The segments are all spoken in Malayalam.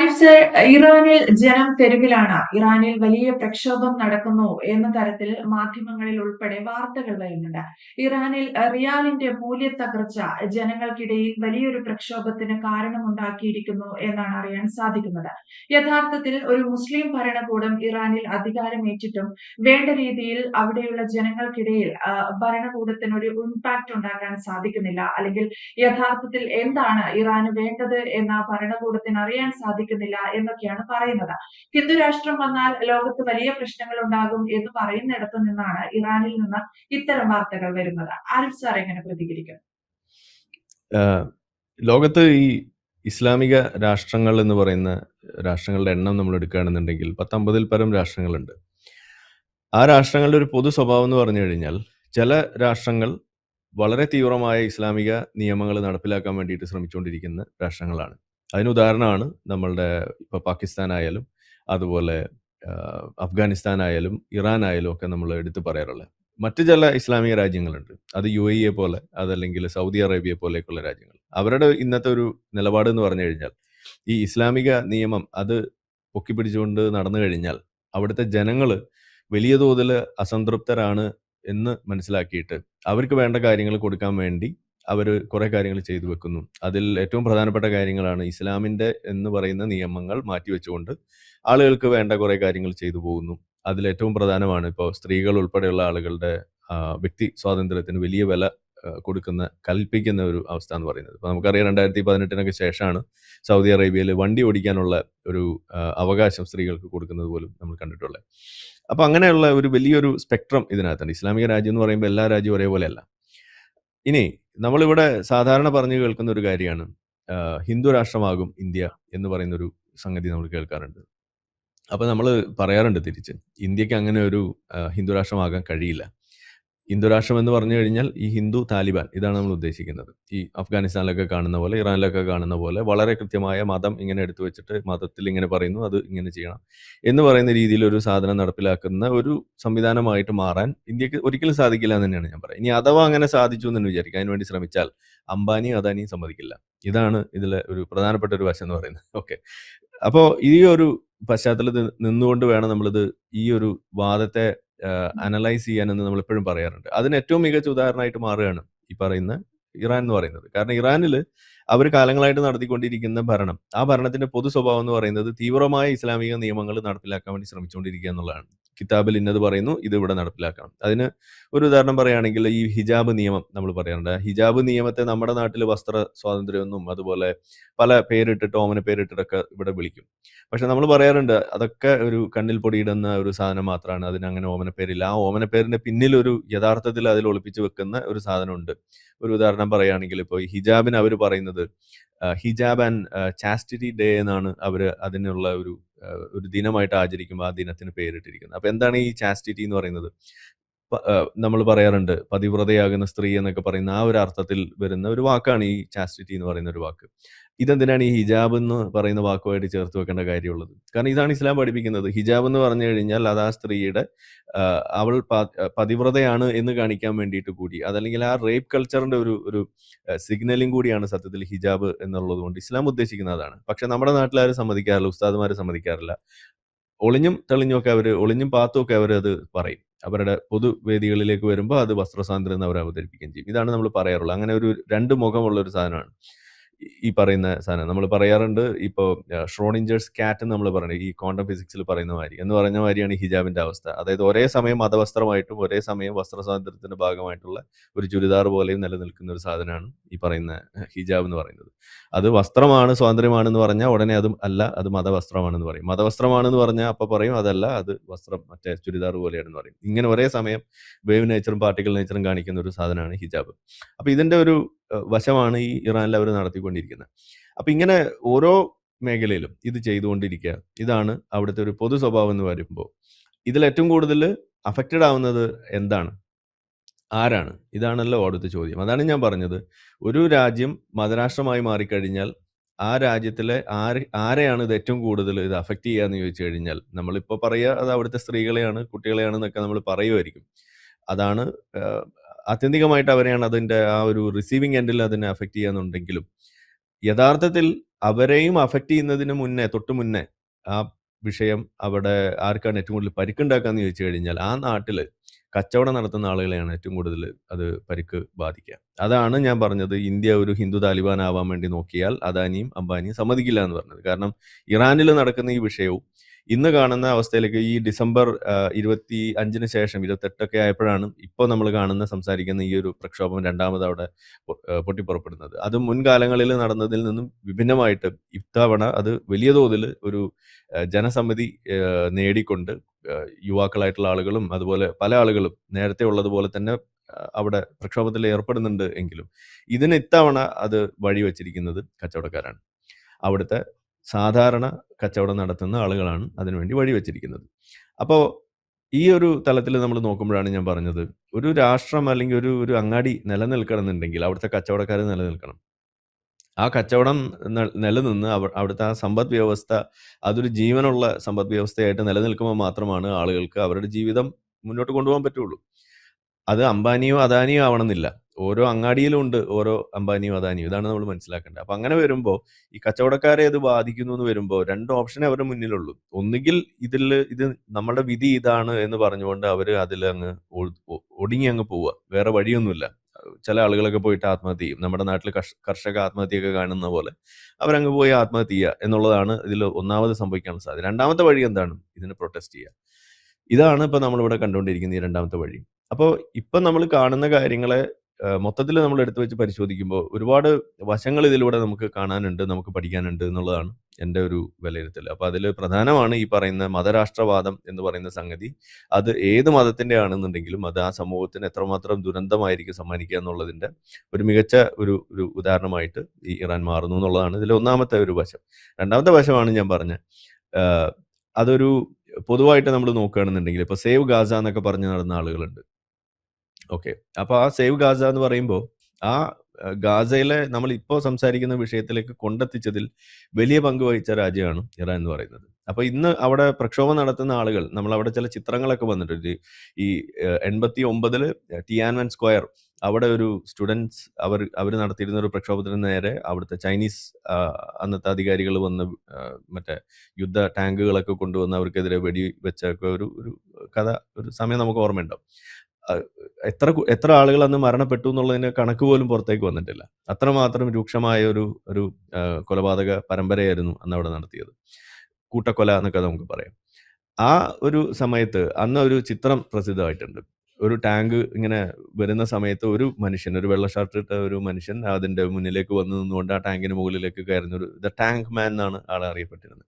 ആരിഫ് സർ ഇറാനിൽ ജനം തെരുവിലാണ്. ഇറാനിൽ വലിയ പ്രക്ഷോഭം നടക്കുന്നു എന്ന തരത്തിൽ മാധ്യമങ്ങളിൽ ഉൾപ്പെടെ വാർത്തകൾ വരുന്നുണ്ട്. ഇറാനിൽ റിയാലിന്റെ മൂല്യ തകർച്ച ജനങ്ങൾക്കിടയിൽ വലിയൊരു പ്രക്ഷോഭത്തിന് കാരണമുണ്ടാക്കിയിരിക്കുന്നു എന്നാണ് അറിയാൻ സാധിക്കുന്നത്. യഥാർത്ഥത്തിൽ ഒരു മുസ്ലിം ഭരണകൂടം ഇറാനിൽ അധികാരമേറ്റിട്ടും വേണ്ട രീതിയിൽ അവിടെയുള്ള ജനങ്ങൾക്കിടയിൽ ഭരണകൂടത്തിന് ഒരു ഇമ്പാക്ട് ഉണ്ടാക്കാൻ സാധിക്കുന്നില്ല. അല്ലെങ്കിൽ യഥാർത്ഥത്തിൽ എന്താണ് ഇറാന് വേണ്ടത് എന്ന ഭരണകൂടത്തിന് അറിയാൻ സാധിക്കുന്നില്ല എന്നൊക്കെയാണ് പറയുന്നത്. ഹിന്ദു രാഷ്ട്രം വന്നാൽ ലോകത്ത് വലിയ പ്രശ്നങ്ങൾ ഉണ്ടാകും എന്ന് പറയുന്നിടത്തു നിന്നാണ് ഇറാനിൽ നിന്ന് ഇത്തരം വാർത്തകൾ വരുന്നത്. ആരിഫ് സാർ എങ്ങനെ പ്രതികരിക്കും ലോകത്ത് ഈ ഇസ്ലാമിക രാഷ്ട്രങ്ങൾ എന്ന് പറയുന്ന രാഷ്ട്രങ്ങളുടെ എണ്ണം നമ്മൾ എടുക്കുകയാണെന്നുണ്ടെങ്കിൽ പത്തമ്പതിൽ പരം രാഷ്ട്രങ്ങളുണ്ട്. ആ രാഷ്ട്രങ്ങളുടെ ഒരു പൊതു സ്വഭാവം എന്ന് പറഞ്ഞു കഴിഞ്ഞാൽ ചില രാഷ്ട്രങ്ങൾ വളരെ തീവ്രമായ ഇസ്ലാമിക നിയമങ്ങൾ നടപ്പിലാക്കാൻ വേണ്ടിയിട്ട് ശ്രമിച്ചുകൊണ്ടിരിക്കുന്ന രാഷ്ട്രങ്ങളാണ്. അതിന് ഉദാഹരണമാണ് നമ്മളുടെ ഇപ്പോൾ പാകിസ്ഥാൻ ആയാലും അതുപോലെ അഫ്ഗാനിസ്ഥാൻ ആയാലും ഇറാൻ ആയാലും ഒക്കെ നമ്മൾ എടുത്തു പറയാറുള്ളത്. മറ്റു ചില ഇസ്ലാമിക രാജ്യങ്ങളുണ്ട്. അത് യു എ ഇയെ പോലെ അതല്ലെങ്കിൽ സൗദി അറേബ്യയെ പോലെയൊക്കെയുള്ള രാജ്യങ്ങൾ. അവരുടെ ഇന്നത്തെ ഒരു നിലപാട് എന്ന് പറഞ്ഞു കഴിഞ്ഞാൽ ഈ ഇസ്ലാമിക നിയമം അത് പൊക്കി പിടിച്ചുകൊണ്ട് നടന്നു കഴിഞ്ഞാൽ അവിടുത്തെ ജനങ്ങൾ വലിയ തോതിൽ അസംതൃപ്തരാണ് എന്ന് മനസ്സിലാക്കിയിട്ട് അവർക്ക് വേണ്ട കാര്യങ്ങൾ കൊടുക്കാൻ വേണ്ടി അവർ കുറെ കാര്യങ്ങൾ ചെയ്തു വെക്കുന്നു. അതിൽ ഏറ്റവും പ്രധാനപ്പെട്ട കാര്യങ്ങളാണ് ഇസ്ലാമിന്റെ എന്ന് പറയുന്ന നിയമങ്ങൾ മാറ്റിവെച്ചുകൊണ്ട് ആളുകൾക്ക് വേണ്ട കുറെ കാര്യങ്ങൾ ചെയ്തു പോകുന്നു. അതിൽ ഏറ്റവും പ്രധാനമാണ് ഇപ്പോൾ സ്ത്രീകൾ ഉൾപ്പെടെയുള്ള ആളുകളുടെ വ്യക്തി സ്വാതന്ത്ര്യത്തിന് വലിയ വില കൊടുക്കുന്ന കൽപ്പിക്കുന്ന ഒരു അവസ്ഥ എന്ന് പറയുന്നത്. ഇപ്പൊ നമുക്കറിയാം രണ്ടായിരത്തി പതിനെട്ടിനൊക്കെ ശേഷമാണ് സൗദി അറേബ്യയിൽ വണ്ടി ഓടിക്കാനുള്ള ഒരു അവകാശം സ്ത്രീകൾക്ക് കൊടുക്കുന്നത് പോലും നമ്മൾ കണ്ടിട്ടുള്ളത്. അപ്പൊ അങ്ങനെയുള്ള ഒരു വലിയൊരു സ്പെക്ട്രം ഇതിനകത്തുണ്ട്. ഇസ്ലാമിക രാജ്യം എന്ന് പറയുമ്പോൾ എല്ലാ രാജ്യവും ഒരേപോലെയല്ല. ഇനി നമ്മളിവിടെ സാധാരണ പറഞ്ഞു കേൾക്കുന്ന ഒരു കാര്യമാണ്. ഹിന്ദു രാഷ്ട്രമാകും ഇന്ത്യ എന്ന് പറയുന്ന ഒരു സംഗതി നമ്മൾ കേൾക്കാറുണ്ട്. അപ്പൊ നമ്മൾ പറയാറുണ്ട് തിരിച്ച് ഇന്ത്യയ്ക്ക് അങ്ങനെ ഒരു ഹിന്ദു രാഷ്ട്രമാകാൻ കഴിയില്ല. ഹിന്ദു രാഷ്ട്രം എന്ന് പറഞ്ഞു കഴിഞ്ഞാൽ ഈ ഹിന്ദു താലിബാൻ ഇതാണ് നമ്മൾ ഉദ്ദേശിക്കുന്നത്. ഈ അഫ്ഗാനിസ്ഥാനിലൊക്കെ കാണുന്ന പോലെ ഇറാനിലൊക്കെ കാണുന്ന പോലെ വളരെ കൃത്യമായ മതം ഇങ്ങനെ എടുത്തു വെച്ചിട്ട് മതത്തിൽ ഇങ്ങനെ പറയുന്നു അത് ഇങ്ങനെ ചെയ്യണം എന്ന് പറയുന്ന രീതിയിൽ ഒരു സാധനം നടപ്പിലാക്കുന്ന ഒരു സംവിധാനമായിട്ട് മാറാൻ ഇന്ത്യയ്ക്ക് ഒരിക്കലും സാധിക്കില്ല എന്ന് തന്നെയാണ് ഞാൻ പറയുന്നത്. ഇനി അഥവാ അങ്ങനെ സാധിച്ചു എന്ന് വിചാരിക്കുക അതിനുവേണ്ടി ശ്രമിച്ചാൽ അംബാനിയും അദാനിയും സമ്മതിക്കില്ല. ഇതാണ് ഇതിലെ ഒരു പ്രധാനപ്പെട്ട ഒരു വശം എന്ന് പറയുന്നത്. ഓക്കെ. അപ്പോൾ ഈ ഒരു പശ്ചാത്തലത്തിൽ നിന്നുകൊണ്ട് വേണം നമ്മളിത് ഈ ഒരു വാദത്തെ അനലൈസ് ചെയ്യാനെന്ന് നമ്മൾ എപ്പോഴും പറയാറുണ്ട്. അതിന് ഏറ്റവും മികച്ച ഉദാഹരണമായിട്ട് മാറുകയാണ് ഈ പറയുന്ന ഇറാൻ എന്ന് പറയുന്നത്. കാരണം ഇറാനിൽ അവർ കാലങ്ങളായിട്ട് നടത്തിക്കൊണ്ടിരിക്കുന്ന ഭരണം ആ ഭരണത്തിന്റെ പൊതു സ്വഭാവം എന്ന് പറയുന്നത് തീവ്രമായ ഇസ്ലാമിക നിയമങ്ങൾ നടപ്പിലാക്കാൻ വേണ്ടി ശ്രമിച്ചുകൊണ്ടിരിക്കുക എന്നുള്ളതാണ്. കിതാബിൽ ഇന്നത് പറയുന്നു ഇത് ഇവിടെ നടപ്പിലാക്കണം. അതിന് ഒരു ഉദാഹരണം പറയുകയാണെങ്കിൽ ഈ ഹിജാബ് നിയമം നമ്മൾ പറയാറുണ്ട്. ഹിജാബ് നിയമത്തെ നമ്മുടെ നാട്ടിൽ വസ്ത്ര സ്വാതന്ത്ര്യമൊന്നും അതുപോലെ പല പേരിട്ടിട്ട് ഓമന പേരിട്ടിട്ടൊക്കെ ഇവിടെ വിളിക്കും. പക്ഷെ നമ്മൾ പറയാറുണ്ട് അതൊക്കെ ഒരു കണ്ണിൽ പൊടിയിടുന്ന ഒരു സാധനം മാത്രമാണ് അതിന് അങ്ങനെ ഓമന പേരില്ല. ആ ഓമന പേരിന്റെ പിന്നിൽ ഒരു യഥാർത്ഥത്തിൽ അതിൽ ഒളിപ്പിച്ച് വെക്കുന്ന ഒരു സാധനമുണ്ട്. ഒരു ഉദാഹരണം പറയുകയാണെങ്കിൽ ഇപ്പോൾ ഈ ഹിജാബിന് അവർ പറയുന്നത് ഹിജാബ് ആൻഡ് ചാസ്റ്റിറ്റി ഡേ എന്നാണ് അവർ അതിനുള്ള ഒരു ഒരു ദിനമായിട്ട് ആചരിക്കുമ്പോൾ ആ ദിനത്തിന് പേരിട്ടിരിക്കുന്നത്. അപ്പൊ എന്താണ് ഈ ചാസ്റ്റിറ്റി എന്ന് പറയുന്നത്? നമ്മൾ പറയാറുണ്ട് പതിവ്രതയാകുന്ന സ്ത്രീ എന്നൊക്കെ പറയുന്ന ആ ഒരു അർത്ഥത്തിൽ വരുന്ന ഒരു വാക്കാണ് ഈ ചാസ്റ്റിറ്റി എന്ന് പറയുന്ന ഒരു വാക്ക്. ഇതെന്തിനാണ് ഈ ഹിജാബ് എന്ന് പറയുന്ന വാക്കുമായിട്ട് ചേർത്ത് വെക്കേണ്ട കാര്യമുള്ളത്? കാരണം ഇതാണ് ഇസ്ലാം പഠിപ്പിക്കുന്നത്. ഹിജാബ് എന്ന് പറഞ്ഞു കഴിഞ്ഞാൽ അത് ആ സ്ത്രീയുടെ അവൾ പതിവ്രതയാണ് എന്ന് കാണിക്കാൻ വേണ്ടിയിട്ട് കൂടി അതല്ലെങ്കിൽ ആ റേപ്പ് കൾച്ചറിന്റെ ഒരു ഒരു സിഗ്നലിംഗ് കൂടിയാണ് സത്യത്തിൽ ഹിജാബ് എന്നുള്ളത് കൊണ്ട് ഇസ്ലാം ഉദ്ദേശിക്കുന്നത് പക്ഷെ നമ്മുടെ നാട്ടിലാരും സമ്മതിക്കാറില്ല ഉസ്താദുമാർ സമ്മതിക്കാറില്ല. ഒളിഞ്ഞും തെളിഞ്ഞും ഒക്കെ അവർ ഒളിഞ്ഞും പാത്തും ഒക്കെ അവർ അത് പറയും. അവരുടെ പൊതുവേദികളിലേക്ക് വരുമ്പോൾ അത് വസ്ത്രസ്വാതന്ത്ര്യം എന്ന് അവർ അവതരിപ്പിക്കുകയും ചെയ്യും. ഇതാണ് നമ്മൾ പറയാറുള്ളത്. അങ്ങനെ ഒരു രണ്ട് മുഖമുള്ള ഒരു സാധനമാണ്. ഈ- പറയുന്ന സാധനം നമ്മൾ പറയാറുണ്ട് ഇപ്പോൾ ഷ്രോണിഞ്ചേഴ്സ് കാറ്റ് നമ്മൾ പറയുന്നത് ഈ ക്വാണ്ടം ഫിസിക്സിൽ പറയുന്ന മാതിരി. എന്ന് പറഞ്ഞ മാതിരിയാണ് ഹിജാബിന്റെ അവസ്ഥ. അതായത് ഒരേ സമയം മതവസ്ത്രമായിട്ടും ഒരേ സമയം വസ്ത്ര സ്വാതന്ത്ര്യത്തിന്റെ ഭാഗമായിട്ടുള്ള ഒരു ചുരിദാർ പോലെയും നിലനിൽക്കുന്ന ഒരു സാധനമാണ് ഈ പറയുന്ന ഹിജാബ് എന്ന് പറയുന്നത്. അത് വസ്ത്രമാണ് സ്വാതന്ത്ര്യമാണെന്ന് പറഞ്ഞാൽ ഉടനെ അതും അല്ല അത് മതവസ്ത്രമാണെന്ന് പറയും. മതവസ്ത്രമാണെന്ന് പറഞ്ഞാൽ അപ്പൊ പറയും അതല്ല അത് വസ്ത്രം മറ്റേ ചുരിദാർ പോലെയാണെന്ന് പറയും. ഇങ്ങനെ ഒരേ സമയം വേവ് നേച്ചറും പാർട്ടിക്കൽ നേച്ചറും കാണിക്കുന്ന ഒരു സാധനമാണ് ഹിജാബ്. അപ്പൊ ഇതിന്റെ ഒരു വശമാണ് ഈ ഇറാനിൽ അവർ നടത്തിക്കൊണ്ടിരിക്കുന്നത്. അപ്പം ഇങ്ങനെ ഓരോ മേഖലയിലും ഇത് ചെയ്തുകൊണ്ടിരിക്കുക. ഇതാണ് അവിടുത്തെ ഒരു പൊതു സ്വഭാവം എന്ന് പറയുമ്പോൾ. ഇതിൽ ഏറ്റവും കൂടുതൽ അഫക്റ്റഡ് ആവുന്നത് എന്താണ്? ആരാണ്? ഇതാണല്ലോ അവിടുത്തെ ചോദ്യം. അതാണ് ഞാൻ പറഞ്ഞത്. ഒരു രാജ്യം മതരാഷ്ട്രമായി മാറിക്കഴിഞ്ഞാൽ ആ രാജ്യത്തിലെ ആര് ആരെയാണ് ഇത് ഏറ്റവും കൂടുതൽ ഇത് അഫക്റ്റ് ചെയ്യുക എന്ന് ചോദിച്ചു കഴിഞ്ഞാൽ നമ്മളിപ്പോൾ പറയുക അത് അവിടുത്തെ സ്ത്രീകളെയാണ് കുട്ടികളെയാണ് എന്നൊക്കെ നമ്മൾ പറയുമായിരിക്കും. അതാണ് ആത്യന്തികമായിട്ട് അവരെയാണ് അതിന്റെ ആ ഒരു റിസീവിങ് എൻഡിൽ അതിനെ അഫക്റ്റ് ചെയ്യാന്നുണ്ടെങ്കിലും യഥാർത്ഥത്തിൽ അവരെയും അഫക്റ്റ് ചെയ്യുന്നതിന് മുന്നേ തൊട്ട് മുന്നേ ആ വിഷയം അവിടെ ആർക്കാണ് ഏറ്റവും കൂടുതൽ പരിക്കുണ്ടാക്കാന്ന് ചോദിച്ചു കഴിഞ്ഞാൽ ആ നാട്ടിൽ കച്ചവടം നടത്തുന്ന ആളുകളെയാണ് ഏറ്റവും കൂടുതൽ അത് പരിക്ക് ബാധിക്കുക. അതാണ് ഞാൻ പറഞ്ഞത്. ഇന്ത്യ ഒരു ഹിന്ദു താലിബാൻ ആവാൻ വേണ്ടി നോക്കിയാൽ അദാനിയും അംബാനിയും സമ്മതിക്കില്ല എന്ന് പറഞ്ഞത്. കാരണം ഇറാനിൽ നടക്കുന്ന ഈ വിഷയവും ഇന്ന് കാണുന്ന അവസ്ഥയിലേക്ക് ഈ ഡിസംബർ ഇരുപത്തി അഞ്ചിന് ശേഷം ഇരുപത്തെട്ടൊക്കെ ആയപ്പോഴാണ് ഇപ്പോൾ നമ്മൾ കാണുന്ന സംസാരിക്കുന്ന ഈ ഒരു പ്രക്ഷോഭം രണ്ടാമത് അവിടെ പൊട്ടിപ്പുറപ്പെടുന്നത്. അത് മുൻകാലങ്ങളിൽ നടന്നതിൽ നിന്നും വിഭിന്നമായിട്ട് ഇത്തവണ അത് വലിയ തോതിൽ ഒരു ജനസമ്മതി നേടിക്കൊണ്ട് യുവാക്കളായിട്ടുള്ള ആളുകളും അതുപോലെ പല ആളുകളും നേരത്തെ ഉള്ളതുപോലെ തന്നെ അവിടെ പ്രക്ഷോഭത്തിൽ ഏർപ്പെടുന്നുണ്ട് എങ്കിലും ഇതിന് ഇത്തവണ അത് വഴിവെച്ചിരിക്കുന്നത് കച്ചവടക്കാരാണ്. അവിടുത്തെ സാധാരണ കച്ചവടം നടത്തുന്ന ആളുകളാണ് അതിനുവേണ്ടി വഴിവെച്ചിരിക്കുന്നത് അപ്പോൾ ഈ ഒരു തലത്തിൽ നമ്മൾ നോക്കുമ്പോഴാണ് ഞാൻ പറഞ്ഞത് ഒരു രാഷ്ട്രം അല്ലെങ്കിൽ ഒരു ഒരു അങ്ങാടി നിലനിൽക്കണമെന്നുണ്ടെങ്കിൽ അവിടുത്തെ കച്ചവടക്കാർ നിലനിൽക്കണം. ആ കച്ചവടം നിലനിന്ന് അവ- അവിടുത്തെ ആ സമ്പദ് വ്യവസ്ഥ അതൊരു ജീവനുള്ള സമ്പദ് വ്യവസ്ഥയായിട്ട് നിലനിൽക്കുമ്പോൾ മാത്രമാണ് ആളുകൾക്ക് അവരുടെ ജീവിതം മുന്നോട്ട് കൊണ്ടുപോകാൻ പറ്റുള്ളൂ. അത് അംബാനിയോ അദാനിയോ ആവണമെന്നില്ല. ഓരോ അങ്ങാടിയിലും ഉണ്ട് ഓരോ അംബാനിയോ അദാനിയോ. ഇതാണ് നമ്മൾ മനസ്സിലാക്കേണ്ടത്. അപ്പൊ അങ്ങനെ വരുമ്പോൾ ഈ കച്ചവടക്കാരെ ഇത് ബാധിക്കുന്നു എന്ന് വരുമ്പോൾ രണ്ട് ഓപ്ഷനെ അവരുടെ മുന്നിലുള്ളൂ. ഒന്നുകിൽ ഇതിൽ ഇത് നമ്മുടെ വിധി ഇതാണ് എന്ന് പറഞ്ഞുകൊണ്ട് അവർ അതിൽ അങ്ങ് ഒടുങ്ങി അങ്ങ് പോവുക. വേറെ വഴിയൊന്നുമില്ല. ചില ആളുകളൊക്കെ പോയിട്ട് ആത്മഹത്യ ചെയ്യും. നമ്മുടെ നാട്ടിൽ കർഷ- കർഷക ആത്മഹത്യയൊക്കെ കാണുന്ന പോലെ അവരങ്ങ് പോയി ആത്മഹത്യ ചെയ്യുക എന്നുള്ളതാണ് ഇതിൽ ഒന്നാമത് സംഭവിക്കാനുള്ള സാധ്യത. രണ്ടാമത്തെ വഴി എന്താണ്? ഇതിന് പ്രൊട്ടസ്റ്റ് ചെയ്യുക ഇതാണ് ഇപ്പൊ നമ്മളിവിടെ കണ്ടുകൊണ്ടിരിക്കുന്ന ഈ രണ്ടാമത്തെ വഴി. അപ്പോൾ ഇപ്പൊ നമ്മൾ കാണുന്ന കാര്യങ്ങളെ മൊത്തത്തിൽ നമ്മൾ എടുത്തു വെച്ച് പരിശോധിക്കുമ്പോൾ ഒരുപാട് വശങ്ങൾ ഇതിലൂടെ നമുക്ക് കാണാനുണ്ട് നമുക്ക് പഠിക്കാനുണ്ട് എന്നുള്ളതാണ് എന്റെ ഒരു വിലയിരുത്തൽ. അപ്പോൾ അതിൽ പ്രധാനമാണ് ഈ പറയുന്ന മതരാഷ്ട്രവാദം എന്ന് പറയുന്ന സംഗതി. അത് ഏത് മതത്തിന്റെ ആണെന്നുണ്ടെങ്കിലും അത് ആ സമൂഹത്തിന് എത്രമാത്രം ദുരന്തമായിരിക്കും സമ്മാനിക്കുക എന്നുള്ളതിന്റെ ഒരു മികച്ച ഒരു ഒരു ഉദാഹരണമായിട്ട് ഈ ഇറാൻ മാറുന്നു എന്നുള്ളതാണ് ഇതിലെ ഒന്നാമത്തെ ഒരു വശം. രണ്ടാമത്തെ വശമാണ് ഞാൻ പറഞ്ഞ അതൊരു പൊതുവായിട്ട് നമ്മൾ നോക്കുകയാണെന്നുണ്ടെങ്കിൽ ഇപ്പൊ സേവ് ഗാസ എന്നൊക്കെ പറഞ്ഞ് നടന്ന ആളുകളുണ്ട്. ഓക്കെ അപ്പൊ ആ സേവ് ഗാസ എന്ന് പറയുമ്പോൾ ആ ഗാസയിലെ നമ്മൾ ഇപ്പോൾ സംസാരിക്കുന്ന വിഷയത്തിലേക്ക് കൊണ്ടെത്തിച്ചതിൽ വലിയ പങ്ക് വഹിച്ച രാജ്യമാണ് ഇറാൻ എന്ന് പറയുന്നത്. അപ്പൊ ഇന്ന് അവിടെ പ്രക്ഷോഭം നടത്തുന്ന ആളുകൾ നമ്മൾ അവിടെ ചില ചിത്രങ്ങളൊക്കെ വന്നിട്ടുണ്ട്. ഈ എൺപത്തി ടി ടിയാൻവൻ സ്ക്വയർ അവിടെ ഒരു സ്റ്റുഡൻസ് അവർ അവർ നടത്തിയിരുന്ന ഒരു പ്രക്ഷോഭത്തിന് നേരെ അവിടുത്തെ ചൈനീസ് അന്നത്തെ അധികാരികൾ വന്ന് മറ്റേ യുദ്ധ ടാങ്കുകളൊക്കെ കൊണ്ടുവന്ന് അവർക്കെതിരെ വെടി വെച്ചൊക്കെ ഒരു ഒരു കഥ ഒരു സമയം നമുക്ക് ഓർമ്മയുണ്ടാവും. എത്ര എത്ര ആളുകൾ അന്ന് മരണപ്പെട്ടു എന്നുള്ളതിന്റെ കണക്ക് പോലും പുറത്തേക്ക് വന്നിട്ടില്ല. അത്രമാത്രം രൂക്ഷമായ ഒരു ഒരു കൊലപാതക പരമ്പരയായിരുന്നു അന്ന് അവിടെ നടത്തിയത്. കൂട്ടക്കൊല എന്നൊക്കെ നമുക്ക് പറയാം. ആ ഒരു സമയത്ത് അന്ന് ഒരു ചിത്രം പ്രസിദ്ധമായിട്ടുണ്ട്. ഒരു ടാങ്ക് ഇങ്ങനെ വരുന്ന സമയത്ത് ഒരു മനുഷ്യൻ ഒരു വെള്ള ഷർട്ട് ഇട്ട ഒരു മനുഷ്യൻ അതിന്റെ മുന്നിലേക്ക് വന്നു നിന്നുകൊണ്ട് ആ ടാങ്കിന് മുകളിലേക്ക് കയറുന്ന ഒരു ദ ടാങ്ക് മാൻ എന്നാണ് ആളെ അറിയപ്പെട്ടിരുന്നത്.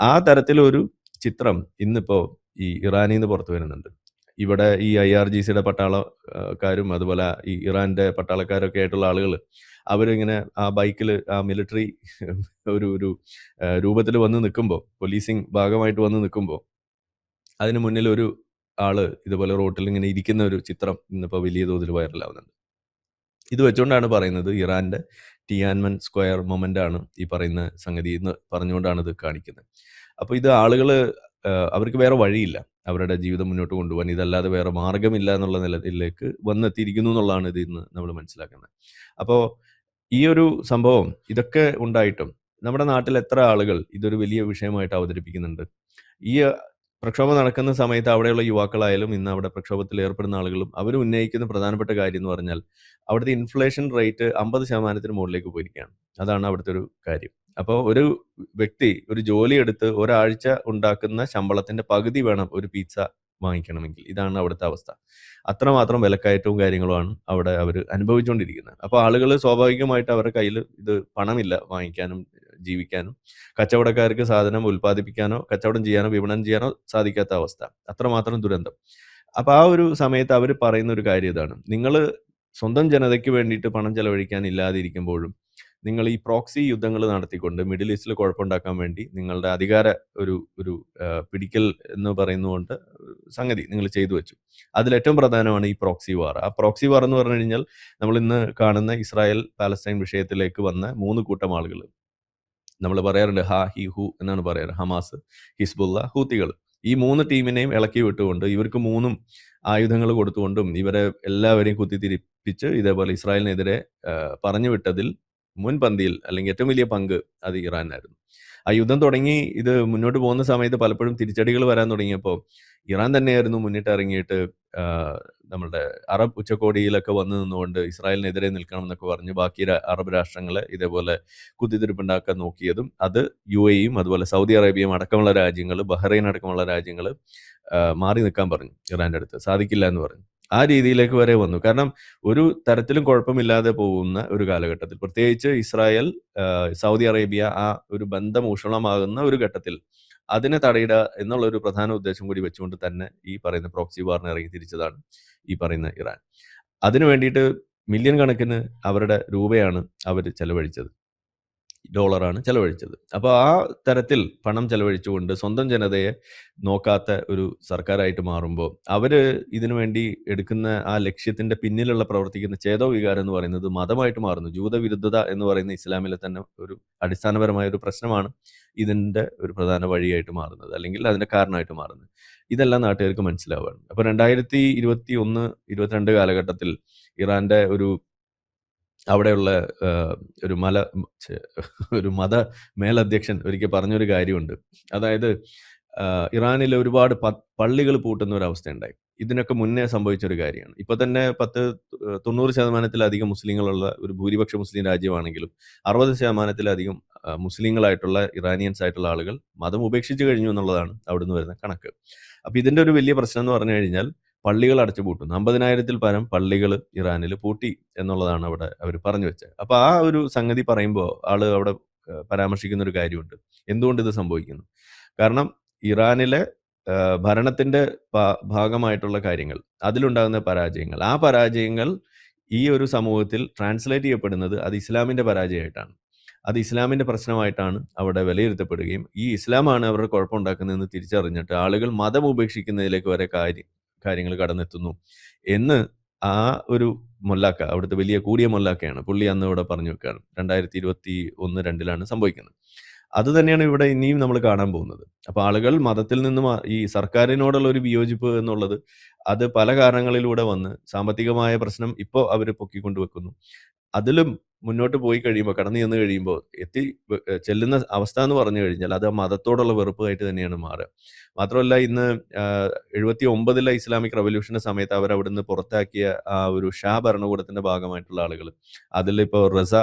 ആ തരത്തിലൊരു ചിത്രം ഇന്നിപ്പോ ഈ ഇറാനിൽ നിന്ന് പുറത്തു വരുന്നുണ്ട്. ഇവിടെ ഈ ഐ ആർ ജി സിയുടെ പട്ടാളക്കാരും അതുപോലെ ഈ ഇറാന്റെ പട്ടാളക്കാരൊക്കെ ആയിട്ടുള്ള ആളുകൾ അവരിങ്ങനെ ആ ബൈക്കിൽ ആ മിലിറ്ററി ഒരു ഒരു രൂപത്തിൽ വന്ന് നിൽക്കുമ്പോൾ പോലീസിങ് ഭാഗമായിട്ട് വന്ന് നിൽക്കുമ്പോൾ അതിന് മുന്നിൽ ഒരു ആൾ ഇതുപോലെ റോട്ടിൽ ഇങ്ങനെ ഇരിക്കുന്ന ഒരു ചിത്രം ഇന്നിപ്പോൾ വലിയ തോതിൽ വൈറലാവുന്നുണ്ട്. ഇത് വെച്ചുകൊണ്ടാണ് പറയുന്നത് ഇറാന്റെ ടിയാൻമൻ സ്ക്വയർ മൊമെന്റ് ആണ് ഈ പറയുന്ന സംഗതി എന്ന് പറഞ്ഞുകൊണ്ടാണ് ഇത് കാണിക്കുന്നത്. അപ്പോൾ ഇത് ആളുകൾ അവർക്ക് വേറെ വഴിയില്ല. അവരുടെ ജീവിതം മുന്നോട്ട് കൊണ്ടുപോകാൻ. ഇതല്ലാതെ വേറെ മാർഗമില്ല എന്നുള്ള നിലയിലേക്ക് വന്നെത്തിയിരിക്കുന്നു എന്നുള്ളതാണ് ഇത് ഇന്ന് നമ്മൾ മനസ്സിലാക്കുന്നത്. അപ്പോൾ ഈ ഒരു സംഭവം ഇതൊക്കെ ഉണ്ടായിട്ടും നമ്മുടെ നാട്ടിൽ എത്ര ആളുകൾ ഇതൊരു വലിയ വിഷയമായിട്ട് അവതരിപ്പിക്കുന്നുണ്ട്? ഈ പ്രക്ഷോഭം നടക്കുന്ന സമയത്ത് അവിടെയുള്ള യുവാക്കളായാലും ഇന്ന് അവിടെ പ്രക്ഷോഭത്തിൽ ഏർപ്പെടുന്ന ആളുകളും അവർ ഉന്നയിക്കുന്ന പ്രധാനപ്പെട്ട കാര്യം എന്ന് പറഞ്ഞാൽ അവിടുത്തെ ഇൻഫ്ലേഷൻ റേറ്റ് അമ്പത് ശതമാനത്തിന് മുകളിലേക്ക് പോയിരിക്കുകയാണ്. അതാണ് അവിടുത്തെ ഒരു കാര്യം. അപ്പോൾ ഒരു വ്യക്തി ഒരു ജോലി എടുത്ത് ഒരാഴ്ച ഉണ്ടാക്കുന്ന ശമ്പളത്തിന്റെ പകുതി വേണം ഒരു പിസ്സ വാങ്ങിക്കണമെങ്കിൽ. ഇതാണ് അവിടുത്തെ അവസ്ഥ. അത്രമാത്രം വിലക്കയറ്റവും കാര്യങ്ങളുമാണ് അവിടെ അവർ അനുഭവിച്ചുകൊണ്ടിരിക്കുന്നത് അപ്പോൾ ആളുകൾ സ്വാഭാവികമായിട്ട് അവരുടെ കയ്യിൽ ഇത് പണമില്ല വാങ്ങിക്കാനും ജീവിക്കാനും. കച്ചവടക്കാർക്ക് സാധനം ഉൽപ്പാദിപ്പിക്കാനോ കച്ചവടം ചെയ്യാനോ വിപണനം ചെയ്യാനോ സാധിക്കാത്ത അവസ്ഥ. അത്രമാത്രം ദുരന്തം. അപ്പോൾ ആ ഒരു സമയത്ത് അവർ പറയുന്ന ഒരു കാര്യം ഇതാണ്. നിങ്ങൾ സ്വന്തം ജനതയ്ക്ക് വേണ്ടിയിട്ട് പണം ചെലവഴിക്കാൻ ഇല്ലാതിരിക്കുമ്പോഴും നിങ്ങൾ ഈ പ്രോക്സി യുദ്ധങ്ങൾ നടത്തിക്കൊണ്ട് മിഡിൽ ഈസ്റ്റിൽ കുഴപ്പമുണ്ടാക്കാൻ വേണ്ടി നിങ്ങളുടെ അധികാര ഒരു ഒരു പിടിക്കൽ എന്ന് പറയുന്നതുകൊണ്ട് സംഗതി നിങ്ങൾ ചെയ്തു വെച്ചു. അതിൽ ഏറ്റവും പ്രധാനമാണ് ഈ പ്രോക്സി വാർ. ആ പ്രോക്സി വാർ എന്ന് പറഞ്ഞു കഴിഞ്ഞാൽ നമ്മൾ ഇന്ന് കാണുന്ന ഇസ്രായേൽ പാലസ്തീൻ വിഷയത്തിലേക്ക് വന്ന മൂന്ന് കൂട്ടം ആളുകൾ. നമ്മൾ പറയാറുണ്ട് ഹാ ഹി ഹു എന്നാണ് പറയാറ്. ഹമാസ് ഹിസ്ബുള്ള ഹൂത്തികൾ. ഈ മൂന്ന് ടീമിനെയും ഇളക്കി വിട്ടുകൊണ്ട് ഇവർക്ക് മൂന്നും ആയുധങ്ങൾ കൊടുത്തുകൊണ്ടും ഇവരെ എല്ലാവരെയും കുത്തിത്തിരിപ്പിച്ച് ഇതേപോലെ ഇസ്രായേലിനെതിരെ പറഞ്ഞു വിട്ടതിൽ മുൻപന്തിയിൽ അല്ലെങ്കിൽ ഏറ്റവും വലിയ പങ്ക് അത് ഇറാനായിരുന്നു ആ യുദ്ധം തുടങ്ങി ഇത് മുന്നോട്ട് പോകുന്ന സമയത്ത് പലപ്പോഴും തിരിച്ചടികൾ വരാൻ തുടങ്ങിയപ്പോൾ ഇറാൻ തന്നെയായിരുന്നു മുന്നിട്ട് ഇറങ്ങിയിട്ട് നമ്മുടെ അറബ് ഉച്ചകോടിയിലൊക്കെ വന്നു നിന്നുകൊണ്ട് ഇസ്രായേലിനെതിരെ നിൽക്കണം എന്നൊക്കെ പറഞ്ഞ് ബാക്കി അറബ് രാഷ്ട്രങ്ങളെ ഇതേപോലെ കുത്തിത്തിരിപ്പുണ്ടാക്കാൻ നോക്കിയതും അത് യു എയും അതുപോലെ സൗദി അറേബ്യയും അടക്കമുള്ള രാജ്യങ്ങൾ ബഹ്റൈൻ അടക്കമുള്ള രാജ്യങ്ങൾ മാറി നിൽക്കാൻ പറഞ്ഞു ഇറാന്റെ അടുത്ത്. സാധിക്കില്ല എന്ന് പറഞ്ഞു. ആ രീതിയിലേക്ക് വരെ വന്നു. കാരണം ഒരു തരത്തിലും കുഴപ്പമില്ലാതെ പോകുന്ന ഒരു കാലഘട്ടത്തിൽ പ്രത്യേകിച്ച് ഇസ്രായേൽ സൗദി അറേബ്യ ആ ഒരു ബന്ധം ഊഷ്മളമാകുന്ന ഒരു ഘട്ടത്തിൽ അതിനെ തടയിടുക എന്നുള്ള ഒരു പ്രധാന ഉദ്ദേശം കൂടി വെച്ചുകൊണ്ട് തന്നെ ഈ പറയുന്ന പ്രോക്സി വാറിന് ഇറങ്ങി തിരിച്ചതാണ് ഈ പറയുന്ന ഇറാൻ. അതിനു വേണ്ടിയിട്ട് മില്യൺ കണക്കിന് അവരുടെ രൂപയാണ് അവർ ചെലവഴിച്ചത്. ഡോളറാണ് ചെലവഴിച്ചത്. അപ്പോൾ ആ തരത്തിൽ പണം ചെലവഴിച്ചുകൊണ്ട് സ്വന്തം ജനതയെ നോക്കാത്ത ഒരു സർക്കാരായിട്ട് മാറുമ്പോൾ അവർ ഇതിനു വേണ്ടി എടുക്കുന്ന ആ ലക്ഷ്യത്തിന്റെ പിന്നിലുള്ള പ്രവർത്തിക്കുന്ന ചേതോ വികാരം എന്ന് പറയുന്നത് മതമായിട്ട് മാറുന്നു. ജൂതവിരുദ്ധത എന്ന് പറയുന്ന ഇസ്ലാമിലെ തന്നെ ഒരു അടിസ്ഥാനപരമായ ഒരു പ്രശ്നമാണ് ഇതിന്റെ ഒരു പ്രധാന വഴിയായിട്ട് മാറുന്നത് അല്ലെങ്കിൽ അതിന്റെ കാരണമായിട്ട് മാറുന്നത്. ഇതെല്ലാം നാട്ടുകാർക്ക് മനസ്സിലാവുകയാണ് അപ്പോൾ രണ്ടായിരത്തി ഇരുപത്തി ഒന്ന് ഇരുപത്തിരണ്ട് കാലഘട്ടത്തിൽ ഇറാന്റെ ഒരു അവിടെയുള്ള ഒരു മല ഒരു മത മേലധ്യക്ഷൻ ഒരിക്കൽ പറഞ്ഞൊരു കാര്യമുണ്ട്. അതായത് ഇറാനിൽ ഒരുപാട് പള്ളികൾ പൂട്ടുന്ന ഒരു അവസ്ഥയുണ്ടായി. ഇതിനൊക്കെ മുന്നേ സംഭവിച്ച ഒരു കാര്യമാണ്. ഇപ്പൊ തന്നെ പത്ത് തൊണ്ണൂറ് ശതമാനത്തിലധികം മുസ്ലിങ്ങളുള്ള ഒരു ഭൂരിപക്ഷ മുസ്ലിം രാജ്യമാണെങ്കിലും അറുപത് ശതമാനത്തിലധികം മുസ്ലിങ്ങളായിട്ടുള്ള ഇറാനിയൻസ് ആയിട്ടുള്ള ആളുകൾ മതം ഉപേക്ഷിച്ച് കഴിഞ്ഞു എന്നുള്ളതാണ് അവിടുന്ന് വരുന്ന കണക്ക്. അപ്പൊ ഇതിന്റെ ഒരു വലിയ പ്രശ്നം എന്ന് പറഞ്ഞു കഴിഞ്ഞാൽ പള്ളികൾ അടച്ചു പൂട്ടുന്നു അമ്പതിനായിരത്തിൽ പരം പള്ളികൾ ഇറാനിൽ പൂട്ടി എന്നുള്ളതാണ് അവിടെ അവർ പറഞ്ഞു വെച്ചത്. അപ്പൊ ആ ഒരു സംഗതി പറയുമ്പോൾ ആൾ അവിടെ പരാമർശിക്കുന്ന ഒരു കാര്യമുണ്ട്. എന്തുകൊണ്ട് ഇത് സംഭവിക്കുന്നു? കാരണം ഇറാനിലെ ഭരണത്തിന്റെ ഭാഗമായിട്ടുള്ള കാര്യങ്ങൾ അതിലുണ്ടാകുന്ന പരാജയങ്ങൾ ആ പരാജയങ്ങൾ ഈ ഒരു സമൂഹത്തിൽ ട്രാൻസ്ലേറ്റ് ചെയ്യപ്പെടുന്നത് അത് ഇസ്ലാമിന്റെ പരാജയമായിട്ടാണ്. അത് ഇസ്ലാമിന്റെ പ്രശ്നമായിട്ടാണ് അവിടെ വിലയിരുത്തപ്പെടുകയും ഈ ഇസ്ലാമാണ് അവരുടെ കുഴപ്പമുണ്ടാക്കുന്നതെന്ന് തിരിച്ചറിഞ്ഞിട്ട് ആളുകൾ മതം ഉപേക്ഷിക്കുന്നതിലേക്ക് വരെ കാര്യം കാര്യങ്ങൾ കടന്നെത്തുന്നു. എന്ന് ആ ഒരു മൊല്ലാക്ക അവിടുത്തെ വലിയ കൂടിയ മൊല്ലാക്കയാണ് പുള്ളി അന്ന് ഇവിടെ പറഞ്ഞു വെക്കുകയാണ് രണ്ടായിരത്തി ഇരുപത്തി ഒന്ന് രണ്ടിലാണ് സംഭവിക്കുന്നത്. അത് തന്നെയാണ് ഇവിടെ ഇനിയും നമ്മൾ കാണാൻ പോകുന്നത്. അപ്പൊ ആളുകൾ മതത്തിൽ നിന്നും ഈ സർക്കാരിനോടുള്ള ഒരു വിയോജിപ്പ് എന്നുള്ളത് അത് പല കാരണങ്ങളിലൂടെ വന്ന് സാമ്പത്തികമായ പ്രശ്നം ഇപ്പോൾ അവർ പൊക്കിക്കൊണ്ടുവെക്കുന്നു അതിലും മുന്നോട്ട് പോയി കഴിയുമ്പോൾ കടന്നു ചെന്ന് കഴിയുമ്പോൾ എത്തി ചെല്ലുന്ന അവസ്ഥ എന്ന് പറഞ്ഞു കഴിഞ്ഞാൽ അത് മതത്തോടുള്ള വെറുപ്പായിട്ട് തന്നെയാണ് മാറുക. മാത്രമല്ല ഇന്ന് എഴുപത്തി ഒമ്പതിലെ ഇസ്ലാമിക് റവല്യൂഷന്റെ സമയത്ത് അവർ അവിടുന്ന് പുറത്താക്കിയ ആ ഒരു ഷാ ഭരണകൂടത്തിന്റെ ഭാഗമായിട്ടുള്ള ആളുകൾ അതിലിപ്പോൾ റസ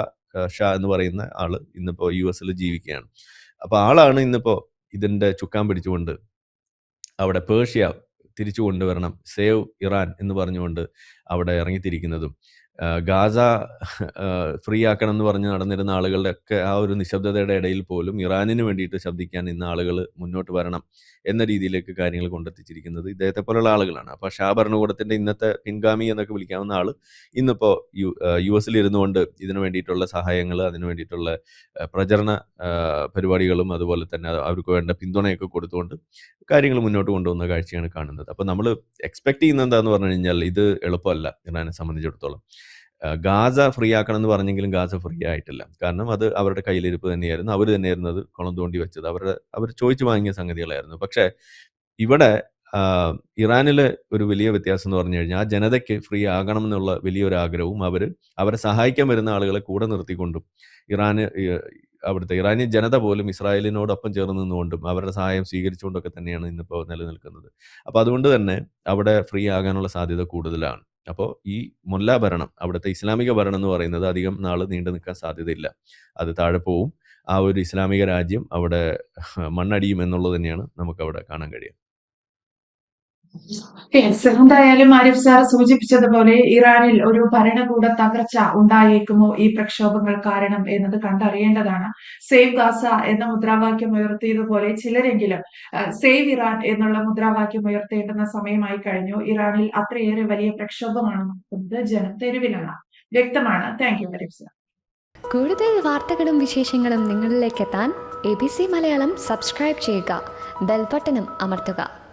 ഷാ എന്ന് പറയുന്ന ആൾ ഇന്നിപ്പോ യു എസിൽ ജീവിക്കുകയാണ്. അപ്പൊ ആളാണ് ഇന്നിപ്പോ ഇതിന്റെ ചുക്കാൻ പിടിച്ചുകൊണ്ട് അവിടെ പേർഷ്യ തിരിച്ചു കൊണ്ടുവരണം സേവ് ഇറാൻ എന്ന് പറഞ്ഞുകൊണ്ട് അവിടെ ഇറങ്ങിത്തിരിക്കുന്നതും. ഗാസ ഫ്രീ ആക്കണം എന്ന് പറഞ്ഞ് നടന്നിരുന്ന ആളുകളുടെ ഒക്കെ ആ ഒരു നിശബ്ദതയുടെ ഇടയിൽ പോലും ഇറാനിന് വേണ്ടിയിട്ട് ശബ്ദിക്കാൻ ഇന്ന് ആളുകൾ മുന്നോട്ട് വരണം എന്ന രീതിയിലേക്ക് കാര്യങ്ങൾ കൊണ്ടെത്തിച്ചിരിക്കുന്നത് ഇദ്ദേഹത്തെ പോലുള്ള ആളുകളാണ്. അപ്പോൾ ഷാ ഭരണകൂടത്തിന്റെ ഇന്നത്തെ പിൻഗാമി എന്നൊക്കെ വിളിക്കാവുന്ന ആൾ ഇന്നിപ്പോൾ യു യു എസിൽ ഇരുന്നുകൊണ്ട് ഇതിനു വേണ്ടിയിട്ടുള്ള സഹായങ്ങൾ അതിനു വേണ്ടിയിട്ടുള്ള പ്രചരണ പരിപാടികളും അതുപോലെ തന്നെ അവർക്ക് വേണ്ട പിന്തുണയൊക്കെ കൊടുത്തുകൊണ്ട് കാര്യങ്ങൾ മുന്നോട്ട് കൊണ്ടുവന്ന കാഴ്ചയാണ് കാണുന്നത്. അപ്പോൾ നമ്മൾ എക്സ്പെക്ട് ചെയ്യുന്നത് എന്താന്ന് പറഞ്ഞു കഴിഞ്ഞാൽ ഇത് എളുപ്പമല്ല ഇറാനെ സംബന്ധിച്ചിടത്തോളം. ഗാസ ഫ്രീ ആക്കണം എന്ന് പറഞ്ഞെങ്കിലും ഗാസ ഫ്രീ ആയിട്ടില്ല കാരണം അത് അവരുടെ കയ്യിലിരിപ്പ് തന്നെയായിരുന്നു. അവർ തന്നെയായിരുന്നു അത് കുളം തോണ്ടി വെച്ചത്. അവരുടെ അവർ ചോദിച്ചു വാങ്ങിയ സംഗതികളായിരുന്നു. പക്ഷേ ഇവിടെ ഇറാനിലെ ഒരു വലിയ വ്യത്യാസം എന്ന് പറഞ്ഞു കഴിഞ്ഞാൽ ആ ജനതയ്ക്ക് ഫ്രീ ആകണം എന്നുള്ള വലിയൊരു ആഗ്രഹവും അവർ അവരെ സഹായിക്കാൻ വരുന്ന ആളുകളെ കൂടെ നിർത്തിക്കൊണ്ടും ഇറാന് അവിടുത്തെ ഇറാനിയൻ ജനത പോലും ഇസ്രായേലിനോടൊപ്പം ചേർന്ന് നിന്നുകൊണ്ടും അവരുടെ സഹായം സ്വീകരിച്ചുകൊണ്ടൊക്കെ തന്നെയാണ് ഇന്നിപ്പോൾ നിലനിൽക്കുന്നത്. അപ്പോൾ അതുകൊണ്ട് തന്നെ അവിടെ ഫ്രീ ആകാനുള്ള സാധ്യത കൂടുതലാണ്. അപ്പോൾ ഈ മുല്ല ഭരണം അവിടുത്തെ ഇസ്ലാമിക ഭരണം എന്ന് പറയുന്നത് അധികം നാൾ നീണ്ടു നിൽക്കാൻ സാധ്യതയില്ല. അത് താഴെ പോവും. ആ ഒരു ഇസ്ലാമിക രാജ്യം അവിടെ മണ്ണടിയും എന്നുള്ളത് തന്നെയാണ് നമുക്ക് അവിടെ കാണാൻ കഴിയുക. എന്തായാലും ആരിഫ് സാർ സൂചിപ്പിച്ചതുപോലെ ഇറാനിൽ ഒരു ഭരണകൂട തകർച്ച ഉണ്ടായേക്കുമോ ഈ പ്രക്ഷോഭങ്ങൾ കാരണം എന്നത് കണ്ടറിയേണ്ടതാണ്. സേവ് ഗാസ എന്ന മുദ്രാവാക്യം ഉയർത്തിയതുപോലെ ചിലരെങ്കിലും സേവ് ഇറാൻ എന്നുള്ള മുദ്രാവാക്യം ഉയർത്തേണ്ടുന്ന സമയമായി കഴിഞ്ഞു. ഇറാനിൽ അത്രയേറെ വലിയ പ്രക്ഷോഭമാണ് നടക്കുന്നത് ജനം തെരുവിലാണ്. വ്യക്തമാണ്. Thank you Arif sir. കൂടുതൽ വാർത്തകളും വിശേഷങ്ങളും നിങ്ങളിലേക്ക് എത്താൻ A B C Malayalam subscribe ചെയ്യുക. ബെൽബട്ടനും അമർത്തുക.